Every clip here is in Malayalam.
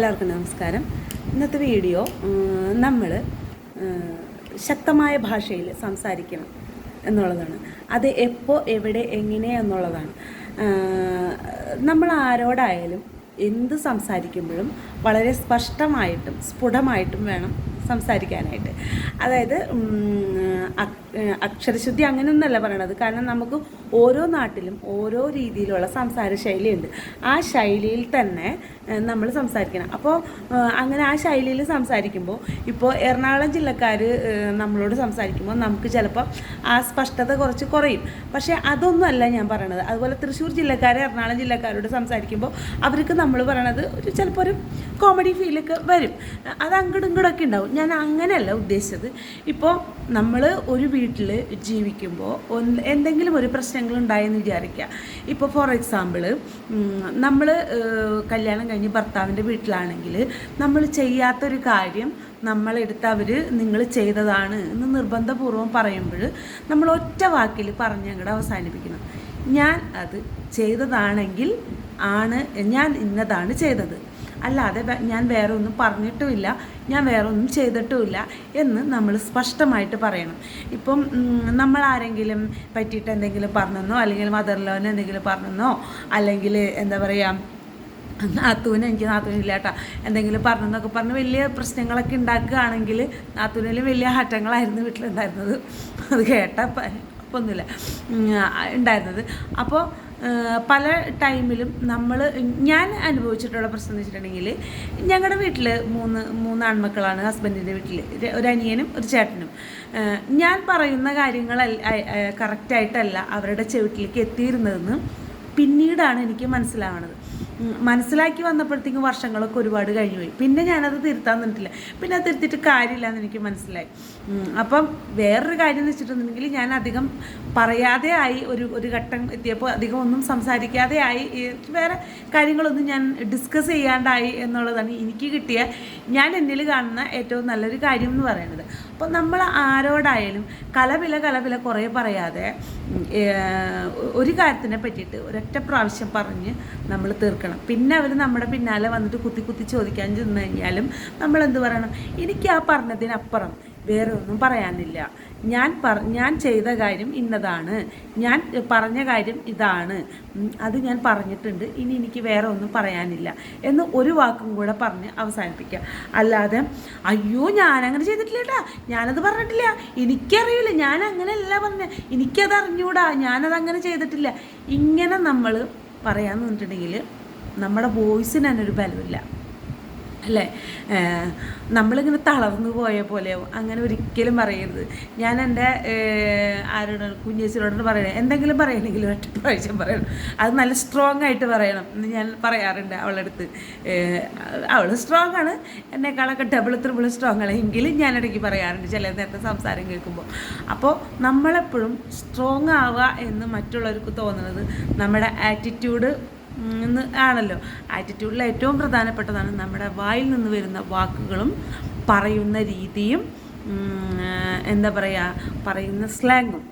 എല്ലാവർക്കും നമസ്കാരം. ഇന്നത്തെ വീഡിയോ നമ്മൾ ശക്തമായ ഭാഷയിൽ സംസാരിക്കണം എന്നുള്ളതാണ്. അത് എപ്പോൾ എവിടെ എങ്ങനെ എന്നുള്ളതാണ്. നമ്മൾ ആരോടായാലും എന്ത് സംസാരിക്കുമ്പോഴും വളരെ സ്പഷ്ടമായിട്ടും സ്ഫുടമായിട്ടും വേണം സംസാരിക്കാനായിട്ട്. അതായത് അക്ഷരശുദ്ധി അങ്ങനെയൊന്നല്ല പറയണത്. കാരണം നമുക്ക് ഓരോ നാട്ടിലും ഓരോ രീതിയിലുള്ള സംസാര ശൈലിയുണ്ട്. ആ ശൈലിയിൽ തന്നെ നമ്മൾ സംസാരിക്കണം. അപ്പോൾ അങ്ങനെ ആ ശൈലിയിൽ സംസാരിക്കുമ്പോൾ ഇപ്പോൾ എറണാകുളം ജില്ലക്കാർ നമ്മളോട് സംസാരിക്കുമ്പോൾ നമുക്ക് ചിലപ്പോൾ ആ സ്പഷ്ടത കുറച്ച് കുറയും. പക്ഷേ അതൊന്നുമല്ല ഞാൻ പറയണത്. അതുപോലെ തൃശ്ശൂർ ജില്ലക്കാർ എറണാകുളം ജില്ലക്കാരോട് സംസാരിക്കുമ്പോൾ അവർക്ക് നമ്മൾ പറയണത് ഒരു ചിലപ്പോൾ ഒരു കോമഡി ഫീലൊക്കെ വരും. അത് അങ്ങോട്ടും ഇങ്ങോട്ടൊക്കെ ഉണ്ടാവും. ഞാൻ അങ്ങനെയല്ല ഉദ്ദേശിച്ചത്. ഇപ്പോൾ നമ്മൾ ഒരു വീട്ടിൽ ജീവിക്കുമ്പോൾ എന്തെങ്കിലും ഒരു പ്രശ്നങ്ങൾ ഉണ്ടായെന്ന് വിചാരിക്കുക. ഇപ്പോൾ ഫോർ എക്സാമ്പിൾ നമ്മൾ കല്യാണം കഴിഞ്ഞ് ഭർത്താവിന്റെ വീട്ടിലാണെങ്കിൽ നമ്മൾ ചെയ്യാത്തൊരു കാര്യം നമ്മളെടുത്ത് അവർ നിങ്ങൾ ചെയ്തതാണ് എന്ന് നിർബന്ധപൂർവം പറയുമ്പോൾ നമ്മൾ ഒറ്റ വാക്കിൽ പറഞ്ഞ് ഞങ്ങളുടെ അവസാനിപ്പിക്കണം. ഞാൻ അത് ചെയ്തതാണെങ്കിൽ ആണ് ഞാൻ ഇന്നതാണ് ചെയ്തത്. അല്ലാതെ ഞാൻ വേറെ ഒന്നും പറഞ്ഞിട്ടുമില്ല. ഞാൻ വേറെ ഒന്നും ചെയ്തിട്ടുമില്ല എന്ന് നമ്മൾ സ്പഷ്ടമായിട്ട് പറയണം. ഇപ്പം നമ്മൾ ആരെങ്കിലും പറ്റിയിട്ട് എന്തെങ്കിലും പറഞ്ഞെന്നോ അല്ലെങ്കിൽ മദർ ലോന് എന്തെങ്കിലും പറഞ്ഞെന്നോ അല്ലെങ്കിൽ എന്താ പറയുക നാത്തൂന് എനിക്ക് നാത്തൂനില്ല എന്തെങ്കിലും പറഞ്ഞെന്നൊക്കെ പറഞ്ഞ് വലിയ പ്രശ്നങ്ങളൊക്കെ ഉണ്ടാക്കുകയാണെങ്കിൽ നാത്തൂനിലും വലിയ ഹറ്റങ്ങളായിരുന്നു വീട്ടിലുണ്ടായിരുന്നത്. അത് കേട്ട ഒന്നുമില്ല ഉണ്ടായിരുന്നത്. അപ്പോൾ പല ടൈമിലും നമ്മൾ ഞാൻ അനുഭവിച്ചിട്ടുള്ള പ്രശ്നം എന്ന് വെച്ചിട്ടുണ്ടെങ്കിൽ ഞങ്ങളുടെ വീട്ടിൽ മൂന്ന് മൂന്ന് ആൺമക്കളാണ് ഹസ്ബൻഡിന്റെ വീട്ടിൽ ഒരു അനിയനും ഒരു ചേട്ടനും. ഞാൻ പറയുന്ന കാര്യങ്ങൾ കറക്റ്റായിട്ടല്ല അവരുടെ ചെവിട്ടിലേക്ക് എത്തിയിരുന്നതെന്ന് പിന്നീടാണ് എനിക്ക് മനസ്സിലാവണത്. ഉം, മനസ്സിലാക്കി വന്നപ്പോഴത്തേക്കും വർഷങ്ങളൊക്കെ ഒരുപാട് കഴിഞ്ഞുപോയി. പിന്നെ ഞാനത് തിരുത്താൻ നിന്നിട്ടില്ല. പിന്നെ അത് തിരുത്തിയിട്ട് കാര്യമില്ല എന്ന് എനിക്ക് മനസ്സിലായി. അപ്പം വേറൊരു കാര്യം എന്ന് വെച്ചിട്ടുണ്ടെങ്കിൽ ഞാൻ അധികം പറയാതെ ആയി ഒരു ഒരു ഘട്ടം എത്തിയപ്പോൾ അധികം ഒന്നും സംസാരിക്കാതെ ആയി. വേറെ കാര്യങ്ങളൊന്നും ഞാൻ ഡിസ്കസ് ചെയ്യാണ്ടായി എന്നുള്ളതാണ് എനിക്ക് കിട്ടിയ ഞാൻ എന്നിൽ കാണുന്ന ഏറ്റവും നല്ലൊരു കാര്യം എന്ന് പറയുന്നത്. അപ്പോൾ നമ്മൾ ആരോടായാലും കലവില കലവില കുറേ പറയാതെ ഒരു കാര്യത്തിനെ പറ്റിയിട്ട് ഒരൊറ്റ പ്രാവശ്യം പറഞ്ഞ് നമ്മൾ തീർക്കണം. പിന്നെ അവർ നമ്മുടെ പിന്നാലെ വന്നിട്ട് കുത്തി കുത്തി ചോദിക്കാൻ ചെന്ന് കഴിഞ്ഞാലും നമ്മൾ എന്ത് പറയണം? എനിക്ക് ആ പറഞ്ഞതിനപ്പുറം വേറെ ഒന്നും പറയാനില്ല. ഞാൻ പറ ഞാൻ ചെയ്ത കാര്യം ഇന്നതാണ്. ഞാൻ പറഞ്ഞ കാര്യം ഇതാണ്. അത് ഞാൻ പറഞ്ഞിട്ടുണ്ട്. ഇനി എനിക്ക് വേറെ ഒന്നും പറയാനില്ല. എന്ന് ഒരു വാക്കും കൂടെ പറഞ്ഞ് അവസാനിപ്പിക്കുക. അല്ലാതെ അയ്യോ ഞാൻ അങ്ങനെ ചെയ്തിട്ടില്ല കേട്ടാ ഞാനത് പറഞ്ഞിട്ടില്ല. എനിക്കറിയില്ല. ഞാൻ അങ്ങനെയല്ല പറഞ്ഞ. എനിക്കത് അറിഞ്ഞൂടാ ഞാനത് അങ്ങനെ ചെയ്തിട്ടില്ല. ഇങ്ങനെ നമ്മൾ പറയാമെന്ന് പറഞ്ഞിട്ടുണ്ടെങ്കിൽ നമ്മുടെ വോയിസിന് ഒരു ബലമില്ല. അല്ലേ? നമ്മളിങ്ങനെ തളർന്നു പോയ പോലെയാവും അങ്ങനെ ഒരിക്കലും പറയരുത്. ഞാൻ എന്റെ ആരോട് കുഞ്ഞേച്ചിനോട് പറയണേ. എന്തെങ്കിലും പറയണമെങ്കിൽ ഒറ്റ പ്രാവശ്യം പറയണം. അത് നല്ല സ്ട്രോങ് ആയിട്ട് പറയണം എന്ന് ഞാൻ പറയാറുണ്ട് അവളുടെ അടുത്ത്. അവൾ സ്ട്രോങ് ആണ്. എന്നെക്കാളൊക്കെ ഡബിൾ ത്രിബിൾ സ്ട്രോങ് ആണ് എങ്കിലും ഞാൻ ഇടയ്ക്ക് പറയാറുണ്ട് ചില നേരത്തെ സംസാരം കേൾക്കുമ്പോൾ. അപ്പോൾ നമ്മളെപ്പോഴും സ്ട്രോങ് ആവുക എന്ന് മറ്റുള്ളവർക്ക് തോന്നുന്നത് നമ്മുടെ ആറ്റിറ്റ്യൂഡ് എന്ന് ആണല്ലോ. ആറ്റിറ്റ്യൂഡിൽ ഏറ്റവും പ്രധാനപ്പെട്ടതാണ് നമ്മുടെ വായിൽ നിന്ന് വരുന്ന വാക്കുകളും പറയുന്ന രീതിയും എന്താ പറയുക പറയുന്ന സ്ലാങ്ങും.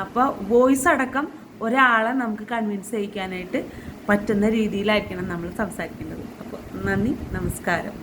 അപ്പോൾ വോയിസ് അടക്കം ഒരാളെ നമുക്ക് കൺവിൻസ് ചെയ്യിക്കാനായിട്ട് പറ്റുന്ന രീതിയിലായിരിക്കണം നമ്മൾ സംസാരിക്കേണ്ടത്. അപ്പോൾ നന്ദി നമസ്കാരം.